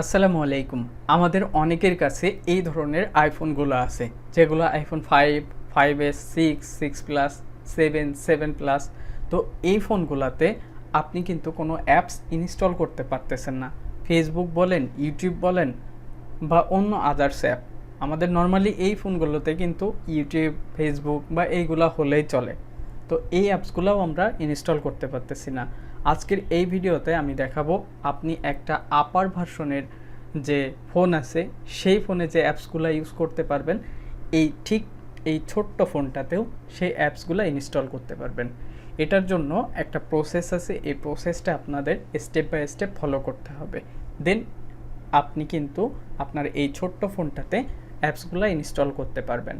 আসসালামু আলাইকুম। আমাদের অনেকের কাছে এই ধরনের আইফোনগুলো আছে, যেগুলো iPhone five five S six six plus seven seven plus তো এই ফোনগুলোতে আপনি কিন্তু কোনো অ্যাপস ইনস্টল করতে পারতেছেন না। ফেসবুক বলেন ইউটিউব বলেন, বা অন্য আদার্স অ্যাপ আমাদের নর্মালি এই ফোনগুলোতে কিন্তু ইউটিউব ফেসবুক বা এইগুলা হলেই চলে। তো এই অ্যাপসগুলোও আমরা ইনস্টল করতে পারতেছি না। আজকের এই ভিডিওতে আমি দেখাবো আপনি একটা আপার ভার্সনের যে ফোন আছে, সেই ফোনে যে অ্যাপসগুলো ইউজ করতে পারবেন, এই ঠিক এই ছোট্ট ফোনটাতেও সেই অ্যাপসগুলো ইনস্টল করতে পারবেন। এটার জন্য একটা প্রসেস আছে, এই প্রসেসটা আপনাদের স্টেপ বাই স্টেপ ফলো করতে হবে। দেন আপনি কিন্তু আপনার এই ছোট্ট ফোনটাতে অ্যাপসগুলো ইনস্টল করতে পারবেন।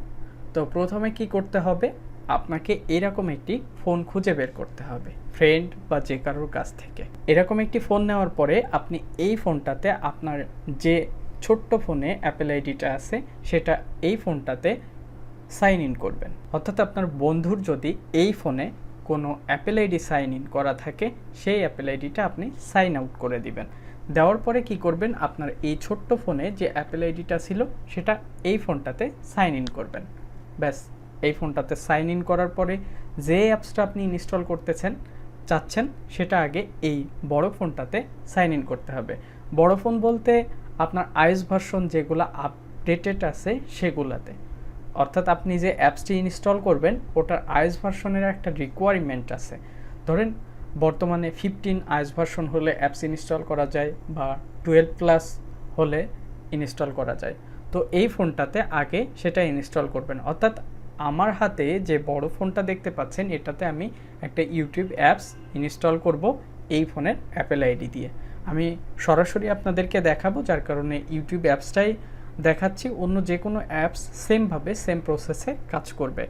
তো প্রথমে কি করতে হবে? আপনাকে এরকম একটি ফোন খুঁজে বের করতে হবে ফ্রেন্ড বা যে কারোর কাছ থেকে। এরকম একটি ফোন নেওয়ার পরে আপনি এই ফোনটাতে আপনার যে ছোট্ট ফোনে অ্যাপেল আইডিটা আছে, সেটা এই ফোনটাতে সাইন ইন করবেন। অর্থাৎ আপনার বন্ধুর যদি এই ফোনে কোনো অ্যাপেল আইডি সাইন ইন করা থাকে, সেই অ্যাপেল আইডিটা আপনি সাইন আউট করে দিবেন। দেওয়ার পরে কি করবেন, আপনার এই ছোট্ট ফোনে যে অ্যাপেল আইডিটা ছিল, সেটা এই ফোনটাতে সাইন ইন করবেন। ব্যাস। এই ফোনটাতে সাইন ইন করার পরে যে অ্যাপসটা আপনি ইনস্টল করতেছেন, চাচ্ছেন, সেটা আগে এই বড় ফোনটাতে সাইন ইন করতে হবে। বড় ফোন বলতে আপনার আইস ভার্সন যেগুলো আপডেটেড আছে, সেগুলাতে। অর্থাৎ আপনি যে অ্যাপসটি ইনস্টল করবেন, ওটার আইএস ভার্সনের একটা রিকোয়ারমেন্ট আছে। ধরেন, বর্তমানে ফিফটিন আইএস ভার্সন হলে অ্যাপস ইনস্টল করা যায় বা টুয়েলভ প্লাস হলে ইনস্টল করা যায়। তো এই ফোনটাতে আগে সেটা ইনস্টল করবেন। অর্থাৎ আমার হাতে যে বড় ফোনটা দেখতে পাচ্ছেন, এটাতে আমি একটা ইউটিউব অ্যাপস ইনস্টল করব এই ফোনের অ্যাপেল আইডি দিয়ে। আমি সরাসরি আপনাদেরকে দেখাবো, যার কারণে ইউটিউব অ্যাপসটাই দেখাচ্ছি, অন্য যে কোনো অ্যাপস সেমভাবে সেম প্রসেসে কাজ করবে।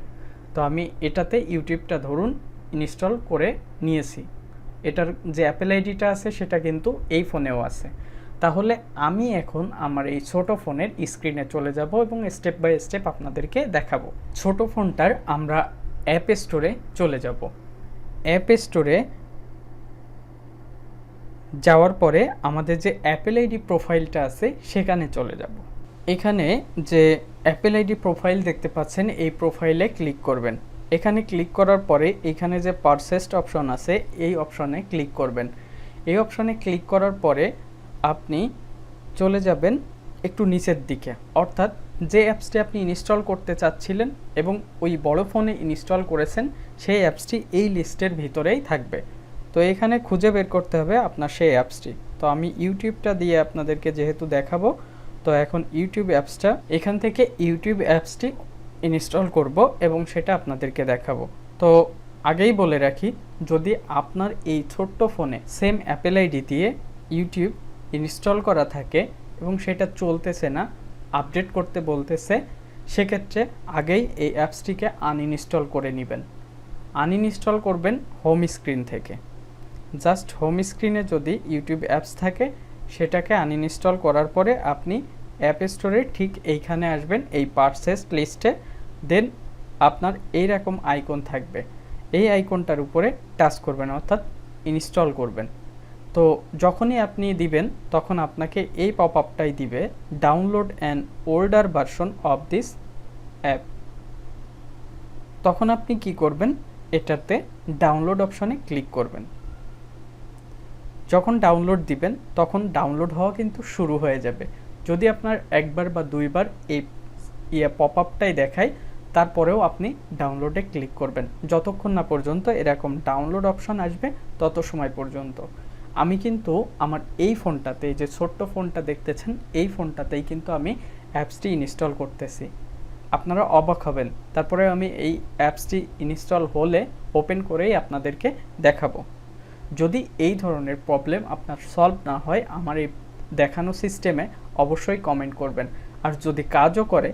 তো আমি এটাতে ইউটিউবটা ধরুন ইনস্টল করে নিয়েছি। এটার যে অ্যাপেল আইডিটা আছে, সেটা কিন্তু এই ফোনেও আছে। তাহলে আমি এখন আমার এই ছোট ফোনের স্ক্রিনে চলে যাব এবং স্টেপ বাই স্টেপ আপনাদেরকে দেখাবো। ছোট ফোনটার আমরা অ্যাপ স্টোরে চলে যাব। অ্যাপ স্টোরে যাওয়ার পরে আমাদের যে অ্যাপেল আইডি প্রোফাইলটা আছে সেখানে চলে যাব। এখানে যে অ্যাপেল আইডি প্রোফাইল দেখতে পাচ্ছেন, এই প্রোফাইলে ক্লিক করবেন। এখানে ক্লিক করার পরে এখানে যে পারসেস্ট অপশন আছে, এই অপশনে ক্লিক করবেন। এই অপশনে ক্লিক করার পরে আপনি চলে যাবেন একটু নিচের দিকে। অর্থাৎ যে অ্যাপসটি আপনি ইনস্টল করতে চাচ্ছিলেন এবং ওই বড় ফোনে ইনস্টল করেছেন, সেই অ্যাপসটি এই লিস্টের ভিতরেই থাকবে। তো এখানে খুঁজে বের করতে হবে আপনার সেই অ্যাপসটি। তো আমি ইউটিউবটা দিয়ে আপনাদেরকে যেহেতু দেখাবো, তো এখন ইউটিউব অ্যাপসটা, এখান থেকে ইউটিউব অ্যাপসটি ইনস্টল করব এবং সেটা আপনাদেরকে দেখাবো। তো আগেই বলে রাখি, যদি আপনার এই ছোট্ট ফোনে সেম অ্যাপেল আইডি দিয়ে ইউটিউব ইনস্টল করা থাকে এবং সেটা চলতেছে না, আপডেট করতে বলতেছে, সেক্ষেত্রে আগেই এই অ্যাপসটিকে আনইনস্টল করে নেবেন। আনইনস্টল করবেন হোম স্ক্রিন থেকে। জাস্ট হোম স্ক্রিনে যদি ইউটিউব অ্যাপস থাকে, সেটাকে আনইনস্টল করার পরে আপনি অ্যাপ স্টোরে ঠিক এইখানে আসবেন, এই পারচেস লিস্টে, দেন আপনার এই রকম আইকন থাকবে। এই আইকনটার উপরে টাচ করবেন, অর্থাৎ ইনস্টল করবেন। তো যখনই আপনি দিবেন, তখন আপনাকে এই পপ আপটাই দিবে download an older version of this app তখন আপনি কি করবেন? এটাতে ডাউনলোড অপশনে ক্লিক করবেন। যখন ডাউনলোড দিবেন, তখন ডাউনলোড হওয়া কিন্তু শুরু হয়ে যাবে। যদি আপনার একবার বা দুইবার এই ইয়ে পপ আপটাই দেখায়, তারপরেও আপনি ডাউনলোডে ক্লিক করবেন। যতক্ষণ না পর্যন্ত এরকম ডাউনলোড অপশন আসবে, তত সময় পর্যন্ত। আমি কিন্তু আমার এই ফোনটাতে, যে ছোট্ট ফোনটা দেখতেছেন, এই ফোনটাতেই কিন্তু আমি অ্যাপসটি ইনস্টল করতেছি। আপনারা অবাক হবেন। তারপরে আমি এই অ্যাপসটি ইনস্টল হলে ওপেন করেই আপনাদেরকে দেখাবো। যদি এই ধরনের প্রবলেম আপনার সলভ না হয়, আমার এই দেখানো সিস্টেমে অবশ্যই কমেন্ট করবেন। আর যদি কাজও করে,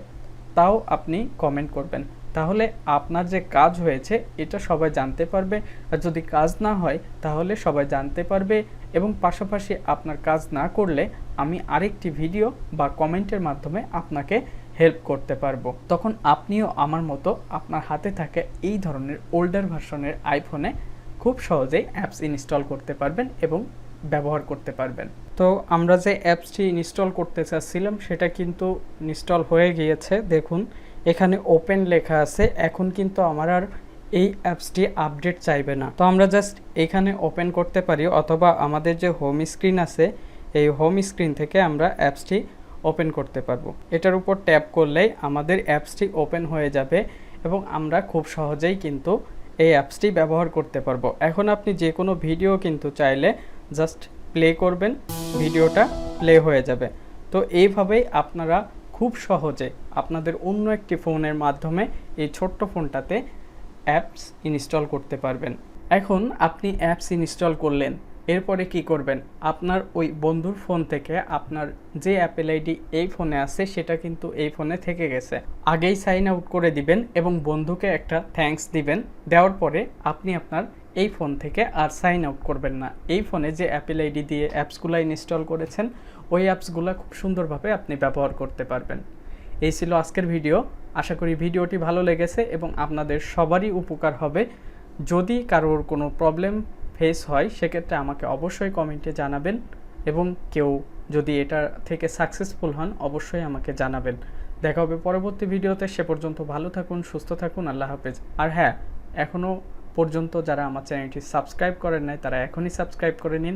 তাও আপনি কমেন্ট করবেন। তাহলে আপনার যে কাজ হয়েছে, এটা সবাই জানতে পারবে। আর যদি কাজ না হয়, তাহলে সবাই জানতে পারবে। এবং পাশাপাশি আপনার কাজ না করলে আমি আরেকটি ভিডিও বা কমেন্টের মাধ্যমে আপনাকে হেল্প করতে পারব। তখন আপনিও আমার মতো আপনার হাতে থাকা এই ধরনের ওল্ডার ভার্সনের আইফোনে খুব সহজেই অ্যাপস ইনস্টল করতে পারবেন এবং ব্যবহার করতে পারবেন। তো আমরা যে অ্যাপসটি ইনস্টল করতে চাচ্ছিলাম, সেটা কিন্তু ইনস্টল হয়ে গিয়েছে। দেখুন এখানে ওপেন লেখা আছে, এখন কিন্তু আমার আর এই অ্যাপসটি আপডেট চাইবে না। তো আমরা জাস্ট এখানে ওপেন করতে পারি, অথবা আমাদের যে হোম স্ক্রিন আছে, এই হোম স্ক্রিন থেকে আমরা অ্যাপসটি ওপেন করতে পারব। এটার উপর ট্যাপ করলেই আমাদের অ্যাপসটি ওপেন হয়ে যাবে এবং আমরা খুব সহজেই কিন্তু এই অ্যাপসটি ব্যবহার করতে পারব। এখন আপনি যে কোনো ভিডিও কিন্তু চাইলে জাস্ট প্লে করবেন ভিডিওটা প্লে হয়ে যাবে। তো এইভাবেই আপনারা খুব সহজে আপনাদের অন্য একটি ফোনের মাধ্যমে এই ছোট্ট ফোনটাতে অ্যাপস ইনস্টল করতে পারবেন। এখন আপনি অ্যাপস ইনস্টল করলেন, এরপরে কি করবেন? আপনার ওই বন্ধুর ফোন থেকে আপনার যে অ্যাপেল আইডি এই ফোনে আছে, সেটা কিন্তু এই ফোনে থেকে গেছে। আগেই সাইন আউট করে দিবেন এবং বন্ধুকে একটা থ্যাঙ্কস দিবেন। দেওয়ার পরে আপনি আপনার এই ফোন থেকে আর সাইন আউট করবেন না। এই ফোনে যে অ্যাপেল আইডি দিয়ে অ্যাপসগুলো ইনস্টল করেছেন ওই অ্যাপসগুলো খুব সুন্দরভাবে আপনি ব্যবহার করতে পারবেন। এই ছিল আজকের ভিডিও। আশা করি ভিডিওটি ভালো লেগেছে এবং আপনাদের সবারই উপকার হবে। যদি কারোর কোনো প্রবলেম ফেস হয়, সেক্ষেত্রে আমাকে অবশ্যই কমেন্টে জানাবেন এবং কেউ যদি এটা থেকে সাকসেসফুল হন, অবশ্যই আমাকে জানাবেন। দেখা হবে পরবর্তী ভিডিওতে। সে পর্যন্ত ভালো থাকুন, সুস্থ থাকুন, আল্লাহ হাফেজ। আর হ্যাঁ এখনও পর্যন্ত যারা আমার চ্যানেলটি সাবস্ক্রাইব করেন নাই, তারা এখনই সাবস্ক্রাইব করে নিন।